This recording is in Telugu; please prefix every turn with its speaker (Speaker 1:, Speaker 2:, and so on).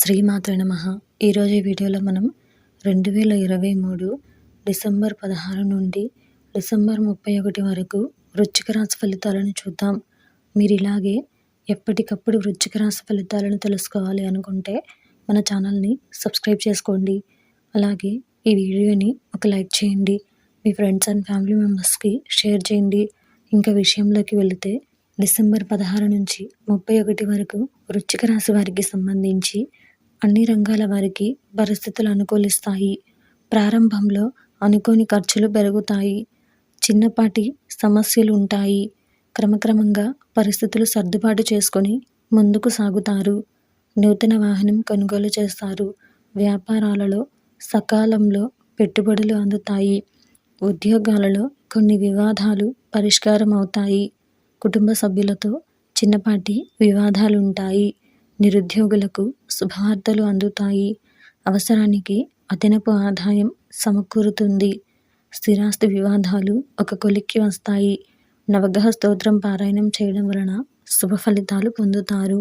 Speaker 1: శ్రీమాత నమ. ఈరోజు ఈ వీడియోలో మనం రెండు వేల ఇరవై మూడు డిసెంబర్ పదహారు నుండి డిసెంబర్ ముప్పై ఒకటి వరకు వృచ్చిక రాశి ఫలితాలను చూద్దాం. మీరు ఇలాగే ఎప్పటికప్పుడు వృచ్చిక రాశి ఫలితాలను తెలుసుకోవాలి అనుకుంటే మన ఛానల్ని సబ్స్క్రైబ్ చేసుకోండి. అలాగే ఈ వీడియోని ఒక లైక్ చేయండి. మీ ఫ్రెండ్స్ అండ్ ఫ్యామిలీ మెంబర్స్కి షేర్ చేయండి. ఇంకా విషయంలోకి వెళితే డిసెంబర్ పదహారు నుంచి ముప్పై ఒకటి వరకు వృచ్చిక రాశి వారికి సంబంధించి అన్ని రంగాల వారికి పరిస్థితులు అనుకూలిస్తాయి. ప్రారంభంలో అనుకోని ఖర్చులు పెరుగుతాయి. చిన్నపాటి సమస్యలు ఉంటాయి క్రమక్రమంగా పరిస్థితులు సర్దుబాటు చేసుకొని ముందుకు సాగుతారు. నూతన వాహనం కొనుగోలు చేస్తారు. వ్యాపారాలలో సకాలంలో పెట్టుబడులు అందుతాయి. ఉద్యోగాలలో కొన్ని వివాదాలు పరిష్కారం అవుతాయి కుటుంబ సభ్యులతో చిన్నపాటి వివాదాలు ఉంటాయి నిరుద్యోగులకు శుభవార్తలు అందుతాయి. అవసరానికి అదనపు ఆదాయం సమకూరుతుంది. స్థిరాస్తి వివాదాలు ఒక కొలిక్కి వస్తాయి. నవగ్రహ స్తోత్రం పారాయణం చేయడం వలన శుభ ఫలితాలు పొందుతారు.